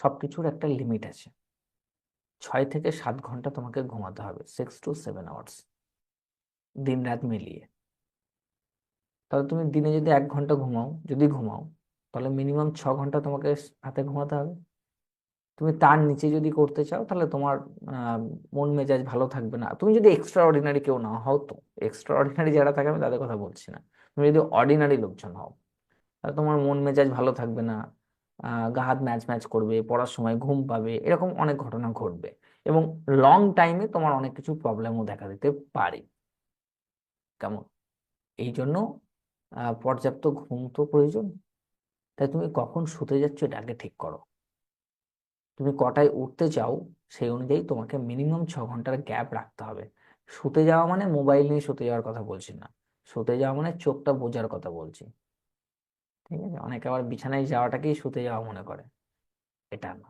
সব কিছুর একটা লিমিট আছে। ছয় থেকে সাত ঘণ্টা তোমাকে ঘুমাতে হবে সিক্স টু সেভেন আওয়ার্স দিন রাত মিলিয়ে। তাহলে তুমি দিনে যদি এক ঘণ্টা ঘুমাও, যদি ঘুমাও, তাহলে মিনিমাম ছ ঘণ্টা তোমাকে হাতে ঘুমাতে হবে। তুমি তার নিচে যদি করতে চাও, তাহলে তোমার মন মেজাজ ভালো থাকবে না। তুমি যদি এক্সট্রা অর্ডিনারি কেউ না হও তো এক্সট্রা অর্ডিনারি যারা থাকে আমি তাদের কথা বলছি না। তুমি যদি অর্ডিনারি লোকজন হও, তাহলে তোমার মন মেজাজ ভালো থাকবে না। গা হাত ম্যাচ ম্যাচ করবে, পড়ার সময় ঘুম পাবে, এরকম অনেক ঘটনা ঘটবে এবং লং টাইমে তোমার অনেক কিছু প্রবলেমও দেখা দিতে পারে। কেমন? এই জন্য পর্যাপ্ত ঘুম তো প্রয়োজন। তাই তুমি কখন শুতে যাচ্ছ এটা আগে ঠিক করো। তুমি কটায় উঠতে চাও সেই অনুযায়ী তোমাকে মিনিমাম ছ ঘণ্টার গ্যাপ রাখতে হবে। শুতে যাওয়া মানে মোবাইল নিয়ে শুতে যাওয়ার কথা বলছি না। শুতে যাওয়া মানে চোখটা বোঝার কথা বলছি। ঠিক আছে? অনেকে আবার বিছানায় যাওয়াটাকেই শুতে যাওয়া মনে করে। এটা না।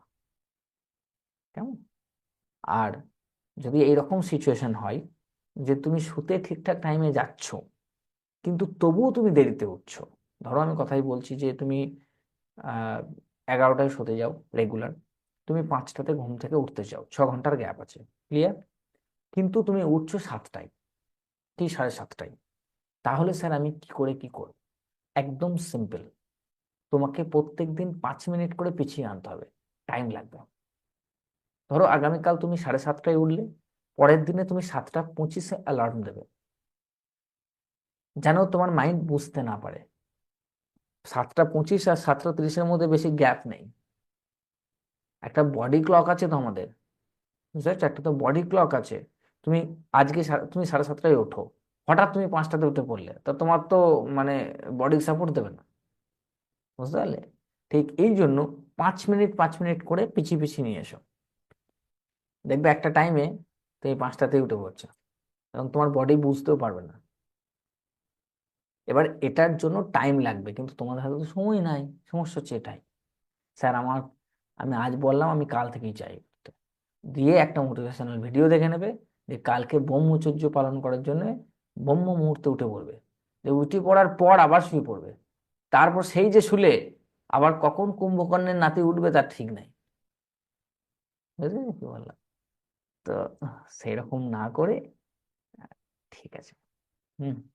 কেমন? আর যদি এইরকম সিচুয়েশন হয় যে তুমি শুতে ঠিকঠাক টাইমে যাচ্ছ, কিন্তু তবুও তুমি দেরিতে উঠছো। ধরো আমি কথাই বলছি যে তুমি এগারোটায় শুতে যাও রেগুলার তুমি পাঁচটাতে ঘুম থেকে উঠতে চাও। ছ ঘণ্টার গ্যাপ আছে ক্লিয়ার কিন্তু তুমি উঠছো সাতটায় কি সাড়ে সাতটায়। তাহলে স্যার আমি কি করে কি করব? একদম সিম্পল তোমাকে প্রত্যেক দিন পাঁচ মিনিট করে পিছিয়ে আনতে হবে। টাইম লাগবে। ধরো আগামীকাল তুমি সাড়ে সাতটায় উঠলে, পরের দিনে তুমি সাতটা পঁচিশে অ্যালার্ম দেবে। যেন তোমার মাইন্ড বুঝতে না পারে। সাতটা পঁচিশ আর সাতটা তিরিশের মধ্যে বেশি গ্যাপ নেই। একটা বডি ক্লক আছে তো আমাদের। বুঝতে পারছ? একটা তো বডি ক্লক আছে। তুমি আজকে তুমি সাড়ে সাতটায় ওঠো। হঠাৎ তুমি পাঁচটাতে উঠে পড়লে, তো তোমার তো মানে বডি সাপোর্ট দেবে না। বুঝতে পারলে? ঠিক এই জন্য পাঁচ মিনিট পাঁচ মিনিট করে পিছিয়ে পিছিয়ে নিয়ে এসো। দেখবে একটা টাইমে তুমি পাঁচটাতেই উঠে পড়ছো এবং তোমার বডি বুঝতেও পারবে না। এবার এটার জন্য টাইম লাগবে, কিন্তু তোমাদের হাতে তো সময় নাই, সমস্যা হচ্ছে এটাই। স্যার, আমার, আমি আজ বললাম, আমি কাল থেকেই চাই দিয়ে একটা মোটিভেশনাল ভিডিও দেখে নেবে, যে কালকে ব্রহ্মচর্য পালন করার জন্য ব্রহ্ম মুহূর্তে উঠে পড়বে। যে উঠে পড়ার পর আবার শুয়ে পড়বে। তারপর সেই যে শুলে, আবার কখন কুম্ভকর্ণের নাতি উঠবে তার ঠিক নাই। বুঝলি? কি বললাম? তো সেইরকম না করে, ঠিক আছে। হুম।